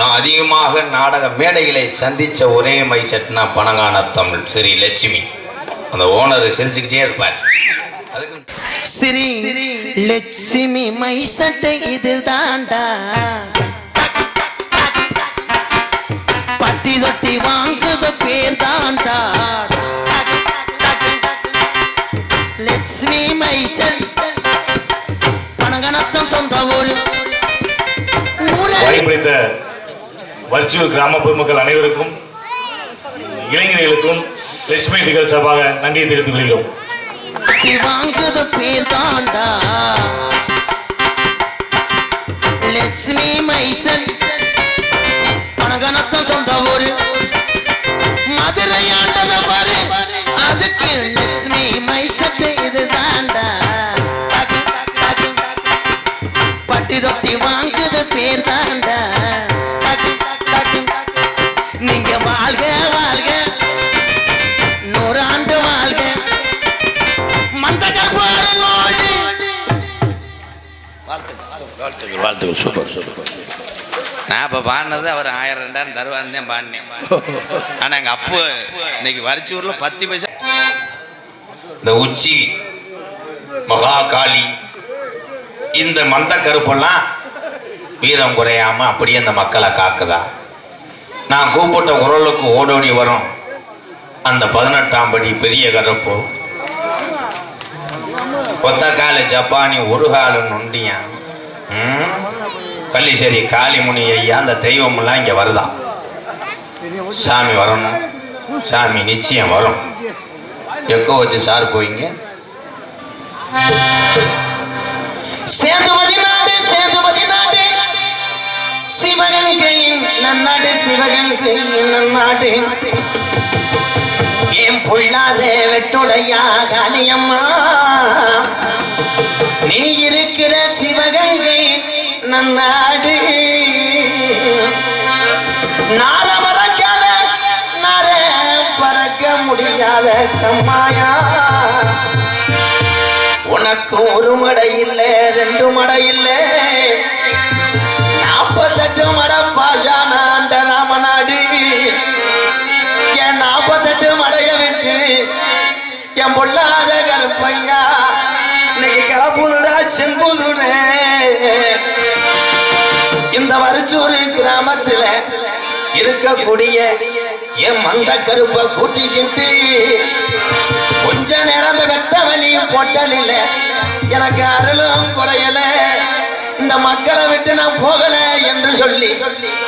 நான் அதிகமாக நாடக மேடைகளை சந்திச்ச ஒரே மைசெட்னா பணங்கான தமிழ் ஸ்ரீ லட்சுமி. அந்த ஓனர் சிரிச்சுக்கிட்டே இருப்பார். ஸ்ரீ லட்சுமி மை சட்டை இது தாண்டா பட்டி தொட்டி வாங்குத பேர் தாண்டா லட்சுமி மை பணங்கணத்தம் சொந்த ஊரு. ஊரே. வழிபடைத்த வர்ச்சுவல் கிராம பொதுமக்கள் அனைவருக்கும் இளைஞர்களுக்கும் லட்சுமி நிகழ் சார்பாக நன்றியை தெரிவித்துக் கொள்கிறோம். பட்டி பேர் தாண்டா. லட்சுமி மைசன் பணகனத்தம் சொந்த ஊரு. மதுரை ஆண்டத பாரு அதுக்கு லட்சுமி நான் பாடினது அவர் ஆயிரம் ரெண்டாயிரம் தருவான்னு தான் பாடினேன். ஆனால் எங்கள் அப்பு இன்னைக்கு வரிச்சூரில் பத்து பைசா இந்த உச்சி மகாகாளி இந்த மந்த கருப்பெல்லாம் வீரம் குறையாம அப்படியே அந்த மக்களை காக்குதா? நான் கூப்பிட்ட குரலுக்கு ஓடோடி வரும். அந்த பதினெட்டாம் படி பெரிய கருப்பு. ஒத்த கால ஜப்பானி ஒரு கால நொண்டியான். பள்ளிசேரி காளிமுனி ஐயா அந்த தெய்வமெல்லாம் இங்க வருதான் சாமி வரணும். சாமி நிச்சயம் வரும். எக்கோ வச்சு சார் போயிங்க சேதுபதி நாடு சேதுபதி நாடு. சிவகங்கையின் நன்னாடு சிவகங்கையின் நன்னாடு. ஏன் பொல்லாத வெட்டுடையா காளியம்மா. நீ இருக்கிற நாடு நார மறக்காத நார பறக்க முடியாத கம்மாயா. உனக்கு ஒரு மடை இல்ல ரெண்டு மடை இல்ல. கிராமத்துல இருக்கக்கூடிய என் மந்த கருப்பை கூட்டிக்கிட்டு கொஞ்ச நேரம் அந்த வெட்ட வழியும் பொட்டலில் எனக்கு அருளும் குறையல. இந்த மக்களை விட்டு நான் போகல என்று சொல்லி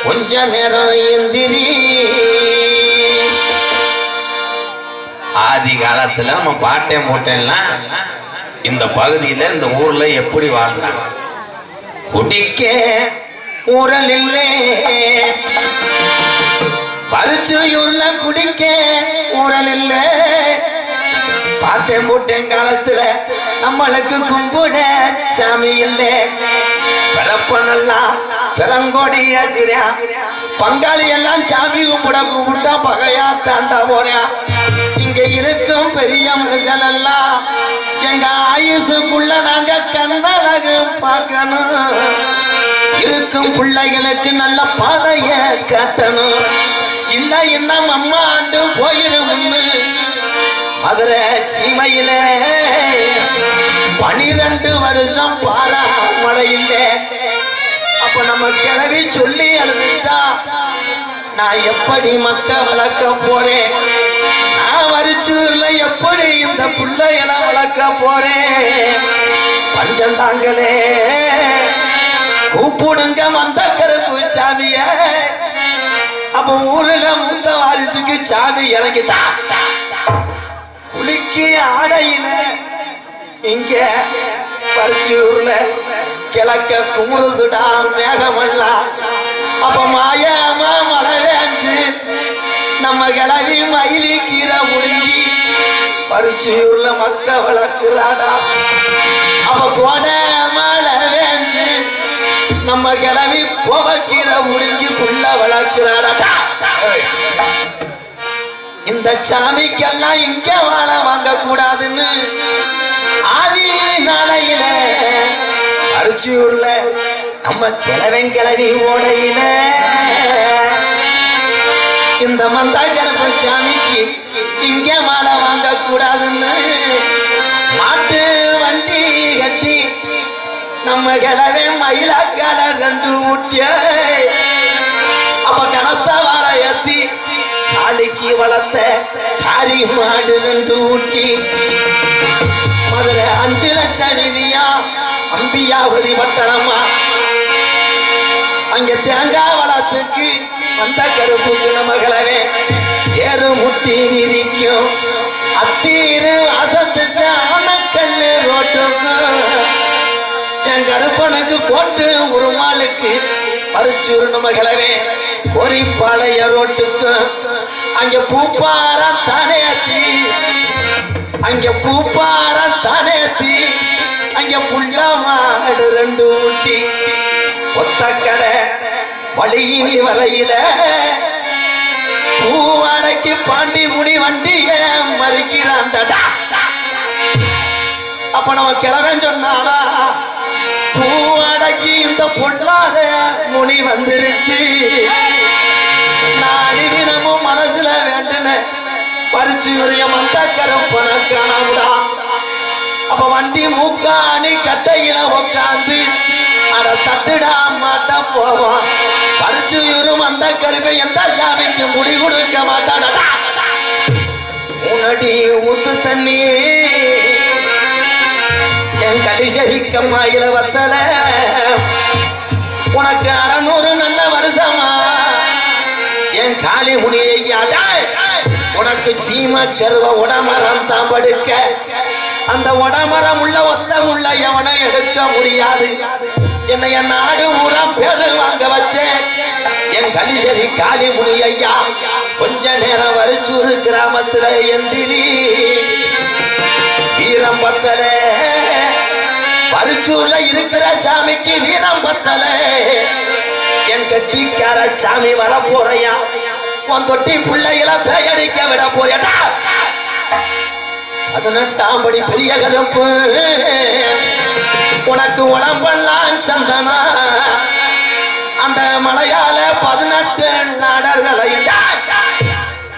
கொஞ்ச நேரம் எந்திரி. ஆதி காலத்துல நம்ம பாட்டை மூட்டையெல்லாம் இந்த பகுதியில இந்த ஊர்ல எப்படி வாழ்ந்தாங்க குடிக்க ஊரலில்லே. பரிச்சையூர்ல குடிக்க ஊரலில்லே. பாட்டேன் போட்டேன் காலத்துல நம்மளுக்கு கும்பிட சாமி இல்லை. பிறப்பனெல்லாம் பிறங்கோடி பங்காளி எல்லாம் சாமி கும்பிட கும்பிட்டா பகையா தாண்டா போறேன் இங்க இருக்கும் பெரிய மனுஷன் எல்லாம் எங்க ஆயுசுக்குள்ள நாங்க கண்ணழகு பார்க்கணும். இருக்கும் பிள்ளைகளுக்கு நல்ல பாதைய கட்டணும். இல்ல என்ன அம்மா ஆண்டு போயிருமுன்னு மதுரை சீமையில பனிரெண்டு வருஷம் பாரா மழையில். அப்ப நம்ம கிளவி சொல்லி அழுதுச்சா? நான் எப்படி மக்க வளர்க்க போறேன்? நான் வரிச்சூர்ல எப்படி இந்த பிள்ளைகளை வளர்க்க போறேன்? பஞ்சம் தாங்களே கூப்பிடுங்க வந்த கருப்பு சாமிய. அப்ப ஊர்ல மூத்த வாரிசுக்கு சாமி இறங்கிட்டான் குளிக்கு ஆடையில இங்க பரிசூர்ல கிழக்க குமுறுதுடா மேகமெல்லாம் அப்ப மாயாமா மழை வேஞ்சு நம்ம கிளவி மயிலி கீரை முழுங்கி பரிசூர்ல மக்க வளர்க்கிறாடா. அப்ப போன மழை நம்ம கிளவி கோவக்கீரை முழுங்கி புள்ள வளர்க்குறாடா. இந்த சாமிக்கெல்லாம் இங்க வாழ வாங்க கூடாதுன்னு ஆதி நாளையில அரிச்சியூர்ல நம்ம கிழவன் கிழவி ஓடையில அந்த மந்தாக்கரப்பு சாமிக்கு இங்க மாலை வாங்க கூடாதுன்னு மாட்டு நம்ம கிளவே மயிலாக்கால ரெண்டு ஊட்டிய. அப்ப கனத்த வர எத்தி காளிக்கு வளர்த்த காரி மாடு ரெண்டு ஊட்டி. மதுரை அஞ்சு லட்சம் நிதியா அம்பியாவதி பட்டணமா அங்க தேங்காய் வளத்துக்கு வந்த கருப்புக்கு நம்ம நமகளவே ஏறு முட்டி மிதிக்கும். அத்தீரு அசத்துக்கு ஆனக்கல்லு ரோட்டுக்கும் என் கருப்பனுக்கு கோட்டு உருமாலுக்கு பறிச்சூர் ஒரு பொறிப்பாளைய ரோட்டுக்கு. அங்க பூப்பாரம் தானேத்தி அங்க பூப்பாரம் தானேத்தி அங்க புள்ள மாடு ரெண்டு ஊட்டி. ஒத்தக்கடை வழியினி வரையில. பூவாடைக்கு பாண்டி முடி வண்டிய மறிக்கிறான்டா அப்ப நம்ம கிழவன் சொன்னானா பூ அடங்கி இந்த பொல்லாத முனி வந்துருச்சு. நாடி தினமும் மனசுல வேண்டுன பறிச்சு உரிய மந்தக்கரம் கருப்பன காணாமுடா அப்ப வண்டி மூக்காணி கட்டையில உக்காந்து அட தட்டுடா மாட்ட போவான் பறிச்சு உயிரும் அந்த கருப்பை எந்த சாமிக்கு முடி கொடுக்க மாட்டானடா. உனடி ஊத்து தண்ணி என் இளவத்தல உனக்கு அறநூறு நல்ல வருஷமா? என் காளி முனியாடா உனக்கு சீம கருவ உடமரம் தான் படுக்க. அந்த உடமரம் உள்ள ஒத்த உள்ள எவனை எடுக்க முடியாது? என்னை என் நாடு ஊரா பேரு வாங்க வச்சேன். என் கலிசரி காளி முனி ஐயா கொஞ்ச நேரம் வரிச்சூர் கிராமத்துல எந்திரி வீரம் பத்தலே. பரிச்சூர்ல இருக்கிற சாமிக்கு வீரம் பத்தல. என் கட்டிக்கார சாமி வர போறையா? உன் தொட்டி பிள்ளைகளை பேயடிக்க விட போறியடா? பதினெட்டாம் படி பெரிய கருப்பு. உனக்கு உடம்பெல்லாம் சந்தனா. அந்த மலையால பதினெட்டு நாடர்களை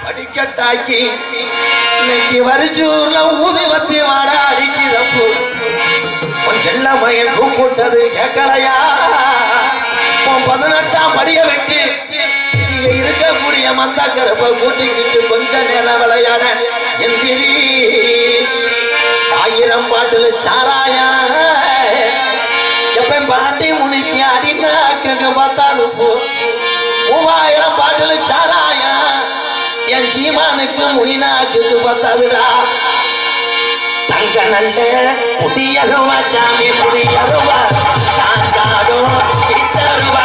படிக்கட்டாக்கி இன்னைக்கு வரிச்சூர்ல ஊதுவத்தி வாட அடிக்கிறப்போ. உன் செல்ல மயன் கூப்பிட்டது கேட்கலையா? உன் பதினெட்டாம் படிய வெட்டி இங்க இருக்கக்கூடிய மந்த கருப்பை கூட்டிக்கிட்டு கொஞ்ச நேரம் விளையாட? எந்திரி ஆயிரம் பாட்டுல சாராயா. எப்ப பாட்டி முடிப்பி அடினாக்கு பார்த்தாலும் போ. மூவாயிரம் பாட்டுல சாராயா. என் சீமானுக்கு முனினாக்கு பார்த்தாதுடா தங்க நல்ல முடியருவா சாமி முடியருவா சாஞ்சாடும் பிச்சருவா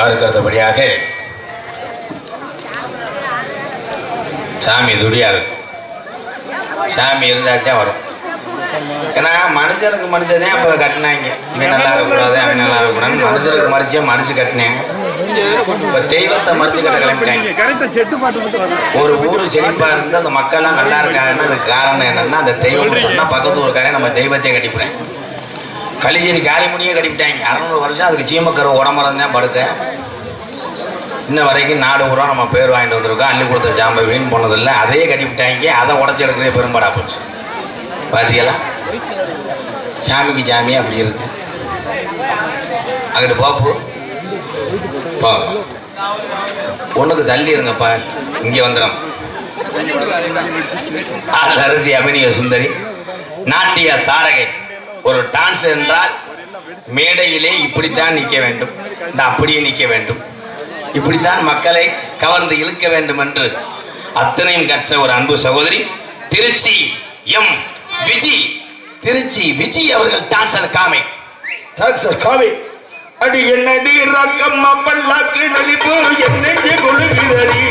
அதற்கு அடுத்தபடியாக சாமி துடியா இருக்கும் சாமி இருந்தால்தான் வரும். ஏன்னா மனுஷனுக்கு மனுஷனே அப்போ கட்டினாங்க. இவன் நல்லா இருக்கக்கூடாது அவன் நல்லா இருக்கக்கூடாது மனுஷனுக்கு மறிச்சே மனுஷ கட்டினேன் இப்போ தெய்வத்தை மறிச்சு கட்ட கிளம்பிட்டாங்க. ஒரு ஊர் செழிப்பாக இருந்து அந்த மக்கள்லாம் நல்லா இருக்காங்கன்னா அதுக்கு காரணம் என்னன்னா அந்த தெய்வம் சொன்னா பக்கத்து ஊருக்காரே நம்ம தெய்வத்தையே கட்டிப்பிடேன் கலிஜேரி காளிமுனியே கட்டிவிட்டாங்க அறநூறு வருஷம் அதுக்கு சீமக்கரை உடம்புறம் தான் படுக்க இன்ன வரைக்கும் நாடு பூரா நம்ம பேர் வாங்கிட்டு வந்திருக்கோம். அள்ளி கொடுத்த சாம்பை வீண் போனதில்லை. அதையே கட்டிவிட்டாங்க அதை உடச்சி எடுக்கிறதே பெரும்பாடா போச்சு. பார்த்தீங்களா சாமிக்கு சாமி அப்படி இருக்கு. அங்கிட்டு பாப்பு. பா. ஒண்ணுக்கு தள்ளி இருங்கப்பா. இங்கே வந்துடும். அரசி அபிநய சுந்தரி. நாட்டிய தாரகை. ஒரு டான்ஸ் என்றால் மேடையிலே இப்படித்தான் நிற்க வேண்டும். இந்த அப்படியே நிற்க வேண்டும். இப்படித்தான் மக்களை கவர்ந்து இழுக்க வேண்டும் என்று அத்தனையும் கற்ற ஒரு அன்பு சகோதரி திருச்சி எம். விஜி. திருச்சி விஜி அவர்கள் டான்ஸ் அண்ட் காமிக் காமே. அடி என்னடி ரக்கம் அப்பல்லாக்கு நலிப்பு என்னென்று கொழுகிறடி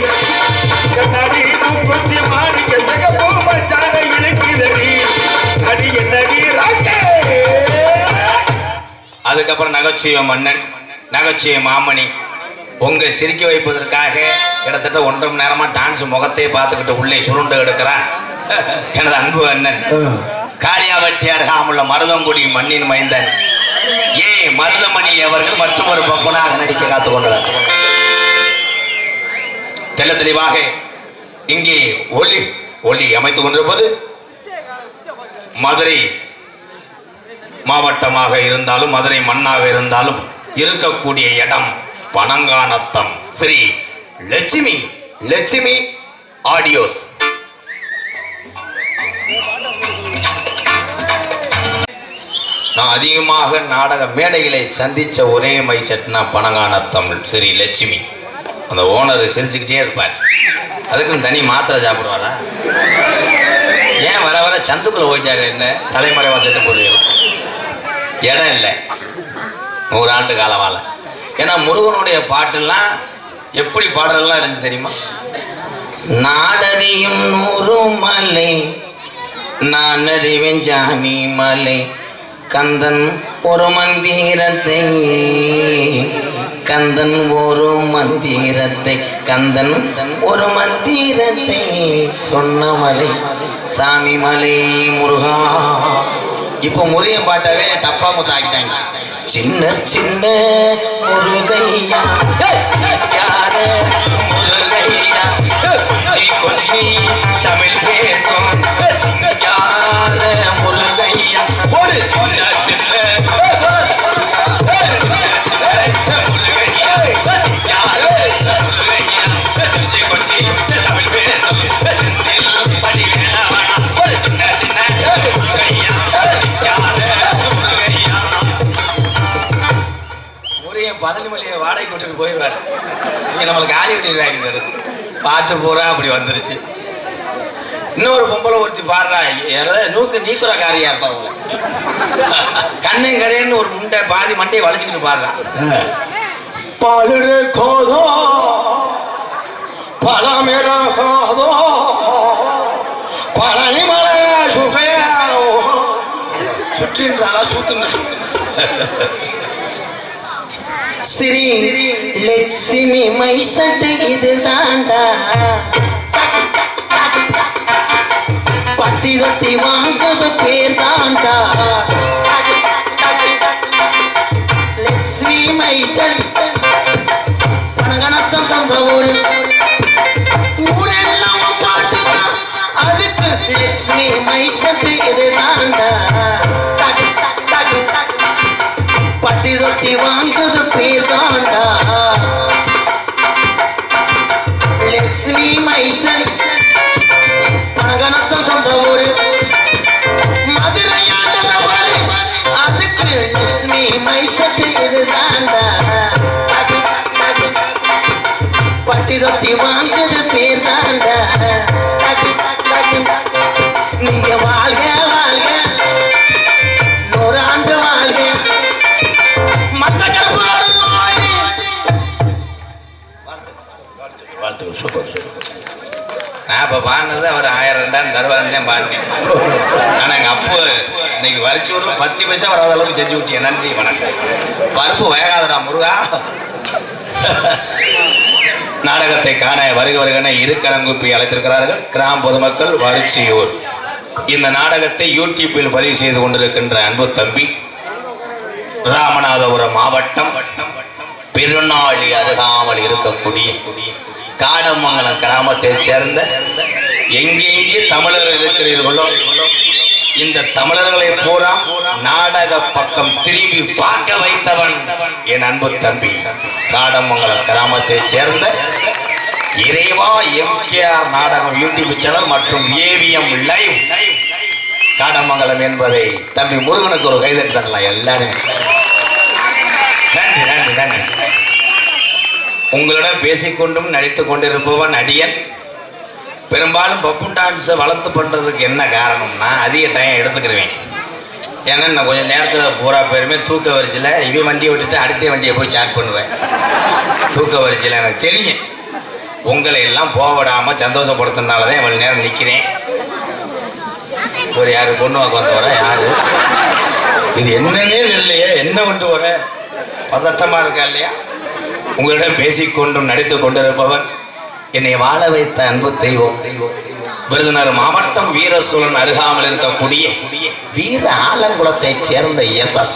கண்ணாடி மூக்குத்தி மாணிக்க சிகப்பு மச்சான இழுக்கிறடி அதுக்கப்புறம் நகைச்சுவை மன்னன் நகைச்சுவை மாமணி. உங்க சிரிக்க வைப்பதற்காக கிட்டத்தட்ட ஒன்றரை மணி நேரமா டான்ஸ் முகத்தையே பார்த்துக்கிட்டு உள்ளே சுருண்டு எடுக்கிறான் எனது அன்பு அண்ணன். காளியாவட்டியார் காமுள்ள மருதங்குடி மண்ணின் மைந்தன். ஏ மருதமணி அவர்கள் மற்றும் ஒரு பக்குனாக நடிக்க காத்துக் கொண்டனர் தெள்ள தெளிவாக இங்கே ஒளி ஒளி அமைத்துக் கொண்டிருப்பது மதுரை மாவட்டமாக இருந்தாலும் மதுரை மண்ணாக இருந்தாலும் இருக்கக்கூடிய இடம் பனங்கானத்தம். ஸ்ரீ லட்சுமி லட்சுமி ஆடியோஸ். நான் அதிகமாக நாடக மேடைகளை சந்திச்ச ஒரே மைசெட்னா பனங்கானத்தம் ஸ்ரீ லட்சுமி. அந்த ஓனர் சிரிச்சுக்கிட்டே இருப்பார். அதுக்குன்னு தனி மாத்திரை சாப்பிடுவாரா? ஏன் வர வர சந்துக்குள்ள போயிட்டாரு என்ன? தலைமுறை செத்து போடுவீங்க இடம் இல்லை. நூறாண்டு காலமால ஏன்னா முருகனுடைய பாட்டுலாம் எப்படி பாடலாம் இருந்துச்சு தெரியுமா? நாடறியும் நூறு மலை நான் அறிவேன் ஜாமி மலை கந்தன் ஒரு மந்திரத்தை கந்தன் ஒரு மந்திரத்தை கந்தன் ஒரு மந்திரத்தை சொன்ன மலை சாமி மலை முருகா. இப்போ முருகன் பாட்டாவே டப்பா முத்த ஆக்கிட்டாங்க. சின்ன சின்ன முருகையா முருகையா. தமிழ் பேசும். வாடகை விட்டுட்டு போயிடுவார் நீங்க நம்மளுக்கு ஆலி பண்ணிடுவாங்க பாட்டு பூரா அப்படி வந்துருச்சு. இன்னொரு பொம்பளை ஒருத்தி பாடுறா. யாராவது நூக்கு நீக்குற காரியா இருப்பா அவங்க கண்ணை கரையன்னு ஒரு முண்டை பாதி மண்டையை வளைச்சுக்கிட்டு பாடுறா. பாலுடு கோதோ பழமிர கோதோ பழனி மலை சுகையாவோ சுற்றின்றாளா சூத்துங்க சிரி லட்சுமி மைசட்டு இது தாண்டா பட்டி தொட்டி வாங்குறது பேர் தாண்டா லட்சுமி மைசன் பணகணத்தம் சொந்த ஊரு. ஊரெல்லாம் பாட்டுதான் அதுக்கு லட்சுமி மைசட்டு இது தாண்டா பட்டி தொட்டி வாங்குது பேர் தாண்டா மைசன் பணகணத்தம் சொந்த ஊரு மதுரையாண்டவர் அதுக்கு லட்சுமி மைசட்டு இது தாண்டா பட்டி தொட்டி வாங்குது பேர் தான் அவர் ஆயிரம் ரெண்டாயிரம் தருவாருன்னு பாருங்க ஆனா எங்க அப்பு இன்னைக்கு வரிச்சு விடுற பத்து பைசா வராத அளவுக்கு செஞ்சு விட்டிய நன்றி வணக்கம். பருப்பு வேகாதடா முருகா. நாடகத்தை காண வருக வருகன இருக்கரங்குப்பி அழைத்திருக்கிறார்கள். கிராம பொதுமக்கள் வரிச்சியூர். இந்த நாடகத்தை யூடியூப்பில் பதிவு செய்து கொண்டிருக்கின்ற அன்பு தம்பி ராமநாதபுரம் மாவட்டம் பெருநாளி அருகாமல் இருக்கக்கூடிய காடமங்கலம் கிராமத்தை சேர்ந்த எங்கெங்கே தமிழர்கள் இருக்கிறீர்களோ இந்த தமிழர்களை பூரா நாடக பக்கம் திரும்பி பார்க்க வைத்தவன் என் அன்பு தம்பி காடமங்கலம் கிராமத்தை சேர்ந்த இறைவா எம்கேஆர் நாடகம் யூடியூப் சேனல் மற்றும் ஏவிஎம் லைவ். காடமங்கலம் என்பதை தம்பி முருகனுக்கு ஒரு கைதட்டி தரலாம் எல்லாரும் நன்றி நன்றி நன்றி உங்களிடம் பேசிக்கொண்டும் நடித்து கொண்டிருப்பவன் அடியன் பெரும்பாலும் பப்புன் டான்ஸை வளர்த்து பண்ணுறதுக்கு என்ன காரணம்னா அதிக டைம் எடுத்துக்கிடுவேன் ஏன்னா நான் கொஞ்சம் நேரத்தில் பூரா பேருமே தூக்க வரிச்சில இவன் வண்டியை விட்டுட்டு அடுத்த வண்டியை போய் சாட் பண்ணுவேன். தூக்க வரிச்சில எனக்கு தெரியும். உங்களை எல்லாம் போகவிடாமல் சந்தோஷப்படுத்தினால தான் இவ்வளோ நேரம் நிற்கிறேன் ஒரு யாரு பொண்ணு உட்காந்து வர யார்? இது என்னன்னே இல்லையே என்ன கொண்டு வர பதட்டமாக இருக்கா இல்லையா? உங்களிடம் பேசிக்கொண்டும் நடித்து கொண்டிருப்பவர் என்னை வாழ வைத்த அன்பு தெய்வம். விருதுநர் மாவட்டம் வீரசூலன் அருகாமல் இருக்கக்கூடிய வீர ஆலங்குளத்தை சேர்ந்த எஸ் எஸ்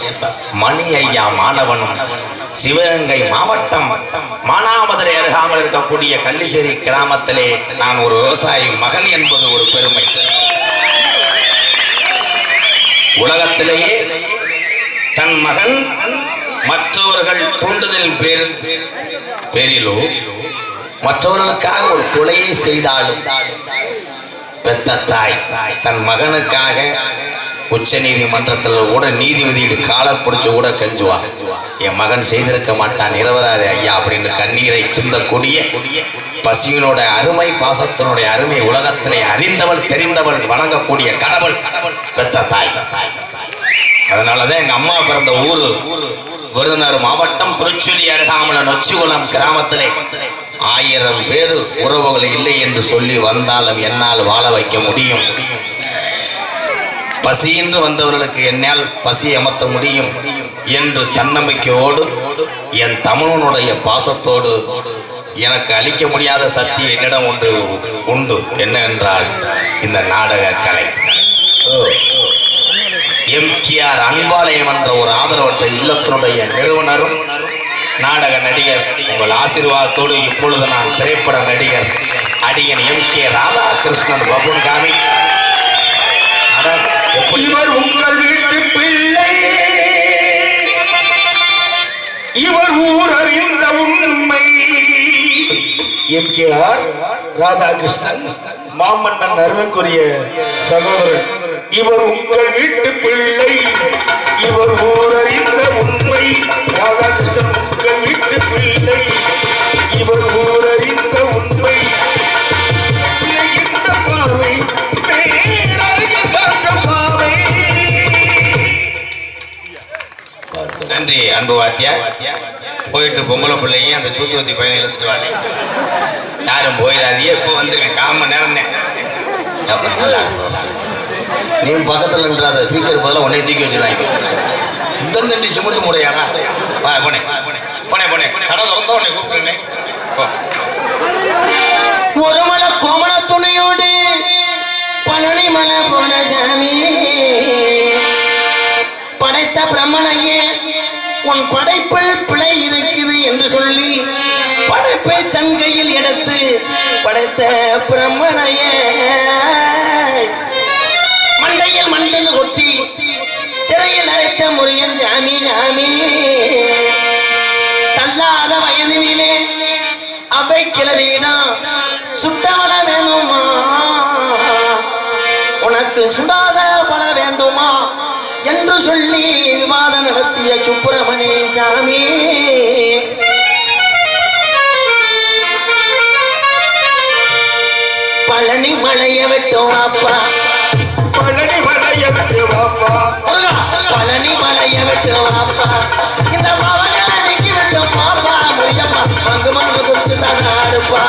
மணி ஐயா மாணவனும் சிவகங்கை மாவட்டம் மானாமதுரை அருகாமல் இருக்கக்கூடிய கள்ளிசேரி கிராமத்திலே நான் ஒரு விவசாயி மகன் என்பது ஒரு பெருமை. உலகத்திலேயே தன் மகன் மற்றவர்கள் தூண்டுதல் பேர் பேரிலோ மற்றவர்களுக்காக ஒரு கொலையை செய்தாலும் பெத்த தாய் தன் மகனுக்காக உச்ச நீதிமன்றத்தில் கூட நீதிபதியோட காலம் பிடிச்சு கூட கெஞ்சுவா. என் மகன் செய்திருக்க மாட்டான் இரவராது ஐயா அப்படின்னு கண்ணீரை சிந்தக்கூடிய பசியினோட அருமை பாசத்தினுடைய அருமை உலகத்திலே அறிந்தவள் தெரிந்தவள் வணங்கக்கூடிய கடவுள் பெத்த தாய். அதனாலதான் எங்க அம்மா பிறந்த ஊரு விருதுநகர் மாவட்டம் திருச்சுழி அருகாமல நொச்சிகுளம் கிராமத்திலே ஆயிரம் பேர் உறவுகள் இல்லை என்று சொல்லி வந்தாலும் என்னால் வாழ வைக்க முடியும். பசியின்று வந்தவர்களுக்கு என்னால் பசி அமர்த்த முடியும் என்று தன்னம்பிக்கையோடு என் தமிழனுடைய பாசத்தோடு எனக்கு அளிக்க முடியாத சக்தி என்னிடம் ஒன்று உண்டு. என்ன என்றால் இந்த நாடக கலை எம்கேஆர் அன்பாலயம் என்ற ஒரு ஆதரவற்ற இல்லத்தினுடைய நிறுவனரும் நாடக நடிகர். உங்கள் ஆசீர்வாதத்தோடு இப்பொழுது நான் திரைப்பட நடிகர் அடியன் எம் கே ராதாகிருஷ்ணன் பபுன் காமி அட, எப்படி- இவர் உங்கள் வீட்டு பிள்ளை. இவர் ஊர் அறிந்த உண்மை. என்கிறார் ராதாகிருஷ்ணன் மாமன்னன் அருமைக்குரிய சகோதரன். இவர் உங்கள் வீட்டு பிள்ளை. இவர் ஊரறிந்த உண்மை. ராதாகிருஷ்ணன் உங்கள் வீட்டு பிள்ளை. இவர் ஊரறிந்த உண்மை. நன்றி அன்பு வாத்தியா. போயிட்டு பொம்பளை பிள்ளைங்க அந்த சூத்துவத்தி பையனை இழுத்துட்டு வாங்க. யாரும் போயிடாதீங்க இப்போ வந்துருங்க காம நேரம் நல்லா இருக்கும். நீ பக்கத்தில் நின்றாத ஸ்பீக்கர் பதிலாக உன்னை தூக்கி வச்சிருவாங்க. இந்த தண்டி சிமெண்ட் முறையாடா வா போனே. போனே போனே. கடை திறந்த உடனே கூப்பிட்டுருந்தேன் ஒரு மலை கோமண துணையோடு பழனி மலை போன சாமி. படைத்த பிரம்மனையே உன் படைப்பில் பிழை இருக்குது என்று சொல்லி படைப்பை தன் கையில் எடுத்து படைத்த பிரம்மனையே. மண்டல ஒட்டி சிறையில் அடைத்த முருகன் ஜாமி ஜாமி தள்ளாத வயதினிலே அவை கிளவியிடம் சுட்டவள வேணுமா? உனக்கு சுடாத பட வேண்டுமா? என்று சொல்லி விவாதம் நடத்திய சுப்பிரமணி சாமி. பழனி மலைய விட்டோம் அப்பா. பழனி மலைய விட்டு வாப்பா. இந்த பவங்களை நீக்கி விட்டு பாப்பா முரியப்பா மங்கு மங்கு குதிச்சு தான் அடுப்பா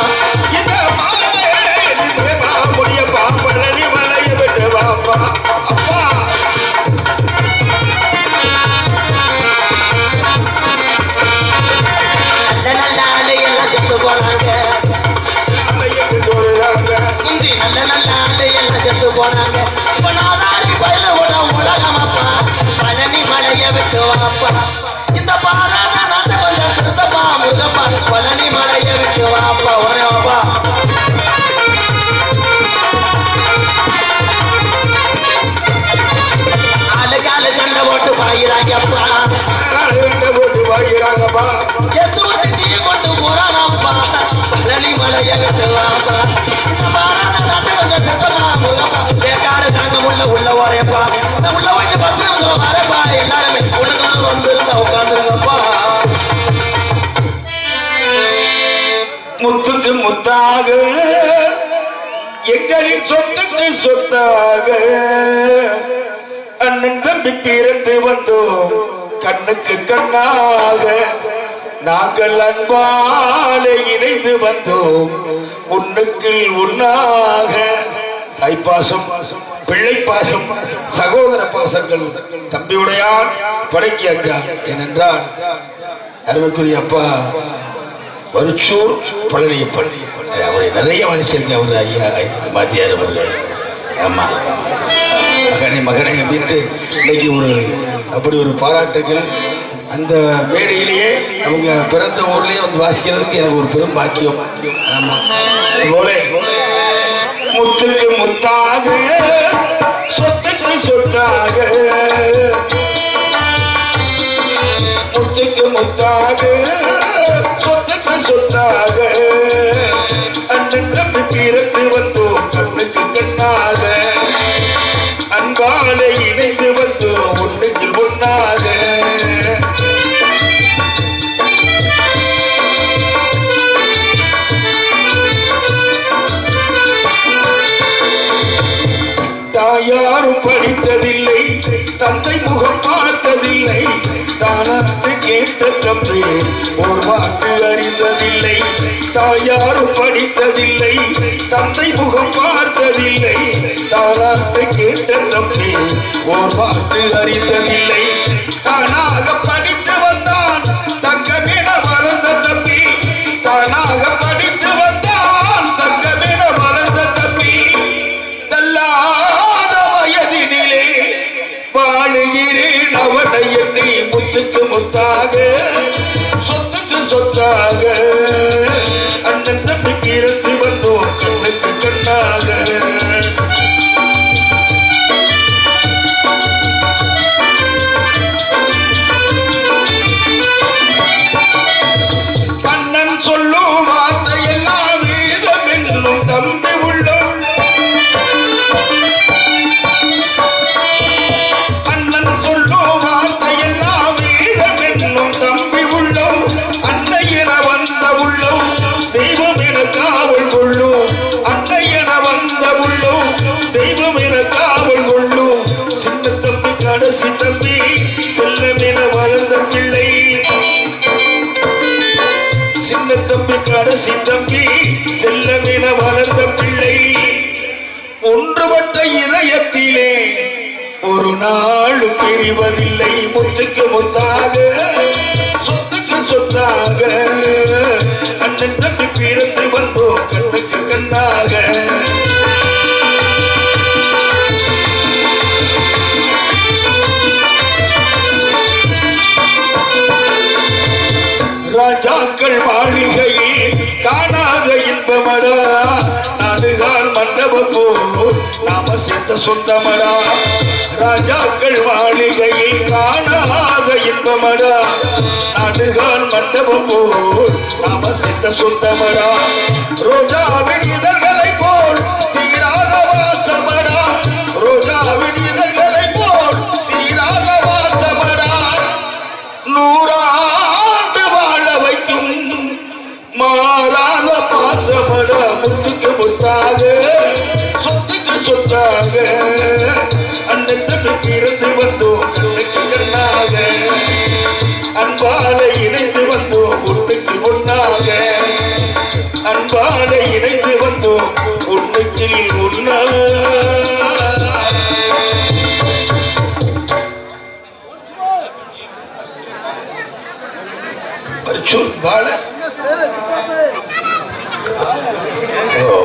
உள்ள ஓரையப்பா உள்ள வச்சு பத்து நிமிஷம் வரப்பா எல்லாருமே உள்ள வந்திருந்தா உட்காந்துருங்கப்பா முத்துக்கு முத்தாக எங்களின் சொத்துக்கு சொத்தாக. அண்ணன் தம்பி பிறந்து வந்தோம் கண்ணுக்கு கண்ணாக. நாங்கள் அன்பாலே இணைந்து வந்தோம். உன்னுக்கு உன்னாக தைப்பாசம் பிள்ளை பாசம் சகோதர பாசங்கள் தம்பியுடையான் படைக்கு அங்கா ஏனென்றால் அருமைக்குரிய அப்பா வருச்சூர் பழனியப்பன். அவரை நிறைய வயசிருங்க அவர் ஐயா மாத்தியார் அவர்கள். ஆமா. மகனை மகனை அப்படின்ட்டு இன்னைக்கு ஒரு அப்படி ஒரு பாராட்டுகள் அந்த மேடையிலேயே அவங்க பிறந்த ஊர்லேயே வந்து வாசிக்கிறதுக்கு எனக்கு ஒரு பெரும் பாக்கியம். ஆமா. போல. முத்துக்கு முத்தாக சொத்துக்கு சொத்தாக. முத்துக்கு முத்தாக சொத்துக்கு சொத்தாக. அண்ணன் தம்பி பிறந்து வந்தோம் கண்ணுக்கு கண்ணாக. முகம் பார்த்ததில்லை. தானாட்டு கேட்ட தம்பி ஒரு வாக்கு அறிந்ததில்லை. தாயாரும் படித்ததில்லை. தந்தை முகம் பார்த்ததில்லை. தானாத்து கேட்ட தம்பி ஒரு வாக்கு அறிந்ததில்லை. தானாக நாளும் பிரிவதில்லை முத்துக்கு முத்தாக. சொத்துக்கு சொத்தாக. அண்ணன் தம்பி பிறந்து வந்தோம் கண்ணுக்கு கண்ணாக. ராஜாக்கள் மாளிகையில் காணாத இன்பமடா. இதுதான் மண்டபம் நாம சேர்ந்த சொந்தமடா. ராஜாக்கள் மாளிகையை காணாத இன்பமடா. நாடுகால் மண்டபம் நாம சேர்ந்த சொந்தமடா. ரோஜாவின் இதழ்களை போல் தீராத வாசமடா. ரோஜாவின் இதழ்களை போல் தீராத வாசமடா. நூறு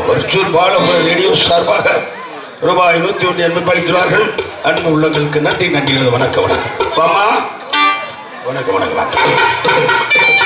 வர்ச்சூர் பால ரேடியோ சார்பாக ரூபாய் நூத்தி ஒன்று எண்பது அளிக்கிறார்கள் அன்பு உள்ளங்களுக்கு நன்றி நன்றி வணக்கம் வணக்கம். வாமா வணக்கம் வணக்கம் வணக்கம்.